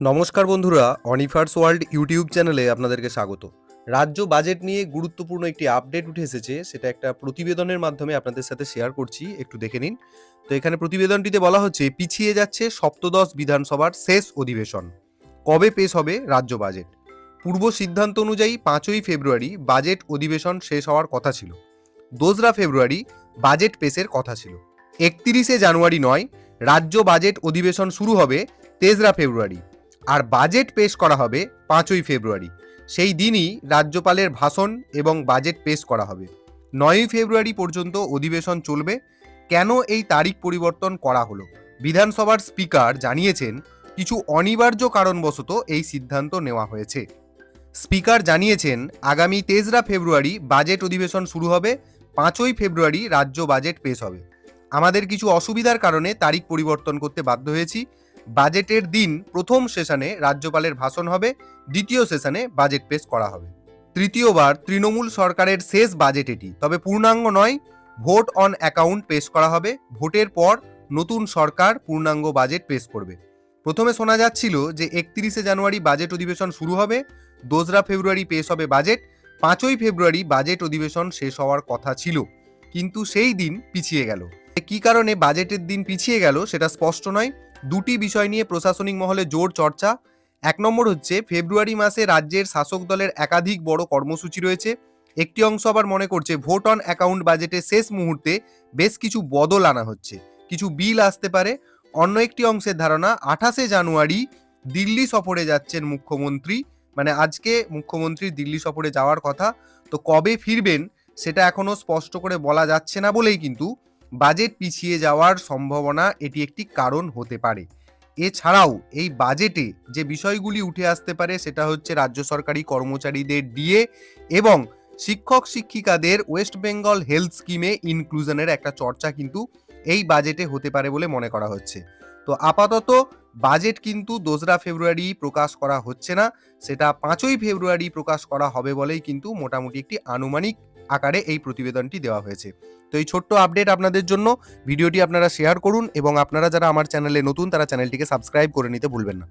নমস্কার বন্ধুরা অনিফার্স world YouTube চ্যানেলে আপনাদেরকে স্বাগত। রাজ্য বাজেট নিয়ে গুরুত্বপূর্ণ একটি আপডেট উঠে এসেছে, সেটা একটা প্রতিবেদনের মাধ্যমে আপনাদের সাথে শেয়ার করছি, একটু দেখে নিন। তো এখানে প্রতিবেদনটিতে বলা হচ্ছে, পিছিয়ে যাচ্ছে সপ্তদশ বিধানসভার শেষ অধিবেশন। কবে পেশ হবে রাজ্য বাজেট পূর্ব সিদ্ধান্ত অনুযায়ী পাঁচই ফেব্রুয়ারি বাজেট অধিবেশন শেষ হওয়ার কথা ছিল। দোসরা ফেব্রুয়ারি বাজেট পেশের কথা ছিল। একত্রিশে জানুয়ারি নয়, রাজ্য বাজেট অধিবেশন শুরু হবে তেসরা ফেব্রুয়ারি। আর বাজেট পেশ করা হবে পাঁচই ফেব্রুয়ারি। সেই দিনই রাজ্যপালের ভাষণ এবং বাজেট পেশ করা হবে। নয়ই ফেব্রুয়ারি পর্যন্ত অধিবেশন চলবে। কেন এই তারিখ পরিবর্তন করা হলো? বিধানসভার স্পিকার জানিয়েছেন, কিছু অনিবার্য কারণবশত এই সিদ্ধান্ত নেওয়া হয়েছে। স্পিকার জানিয়েছেন, আগামী তেসরা ফেব্রুয়ারি বাজেট অধিবেশন শুরু হবে, পাঁচই ফেব্রুয়ারি রাজ্য বাজেট পেশ হবে। আমাদের কিছু অসুবিধার কারণে তারিখ পরিবর্তন করতে বাধ্য হয়েছি। বাজেটের দিন প্রথম সেশনে রাজ্যপালের ভাষণ হবে, দ্বিতীয় সেশনে বাজেট পেশ করা হবে। তৃতীয়বার তৃণমূল সরকারের শেষ বাজেট এটি তবে পূর্ণাঙ্গ নয়, ভোট অন অ্যাকাউন্ট পেশ করা হবে। ভোটের পর নতুন সরকার পূর্ণাঙ্গ বাজেট পেশ করবে। প্রথমে শোনা যাচ্ছিল যে একত্রিশে জানুয়ারি বাজেট অধিবেশন শুরু হবে, দোসরা ফেব্রুয়ারি পেশ হবে বাজেট, পাঁচই ফেব্রুয়ারি বাজেট অধিবেশন শেষ হওয়ার কথা ছিল। কিন্তু সেই দিন পিছিয়ে গেল। কি কারণে বাজেটের দিন পিছিয়ে গেল সেটা স্পষ্ট নয়। দুটি বিষয় নিয়ে প্রশাসনিক মহলে জোর চর্চা। এক নম্বর হচ্ছে, ফেব্রুয়ারি মাসে রাজ্যের শাসক দলের একাধিক বড় কর্মসূচি রয়েছে। একটি অংশ আবার মনে করছে, ভোট অন অ্যাকাউন্ট বাজেটের শেষ মুহূর্তে বেশ কিছু বদল আনা হচ্ছে, কিছু বিল আসতে পারে। অন্য একটি অংশের ধারণা, আঠাশে জানুয়ারি দিল্লি সফরে যাচ্ছেন মুখ্যমন্ত্রী। মানে আজকে মুখ্যমন্ত্রী দিল্লি সফরে যাওয়ার কথা। তো কবে ফিরবেন, সেটা এখনও স্পষ্ট করে বলা যাচ্ছে না বলেই কিন্তু বাজেট পিছিয়ে যাওয়ার সম্ভাবনা এটি একটি কারণ হতে পারে। এছাড়াও এই বাজেটে যে বিষয়গুলি উঠে আসতে পারে সেটা হচ্ছে রাজ্য সরকারি কর্মচারীদের ডিএ এবং শিক্ষক শিক্ষিকাদের ওয়েস্ট বেঙ্গল হেলথ স্কিমে ইনক্লুশনের একটা চর্চা কিন্তু এই বাজেটে হতে পারে বলে মনে করা হচ্ছে। তো আপাতত বাজেট কিন্তু দোসরা ফেব্রুয়ারি প্রকাশ করা হচ্ছে না, সেটা পাঁচই ফেব্রুয়ারি প্রকাশ করা হবে বলেই কিন্তু মোটামুটি একটি আনুমানিক আকারে এই প্রতিবেদনটি দেওয়া হয়েছে। তো এই ছোট্ট আপডেট আপনাদের জন্য ভিডিওটি আপনারা শেয়ার করুন এবং আপনারা যারা আমার চ্যানেলে নতুন তারা চ্যানেলটিকে সাবস্ক্রাইব করে নিতে ভুলবেন না।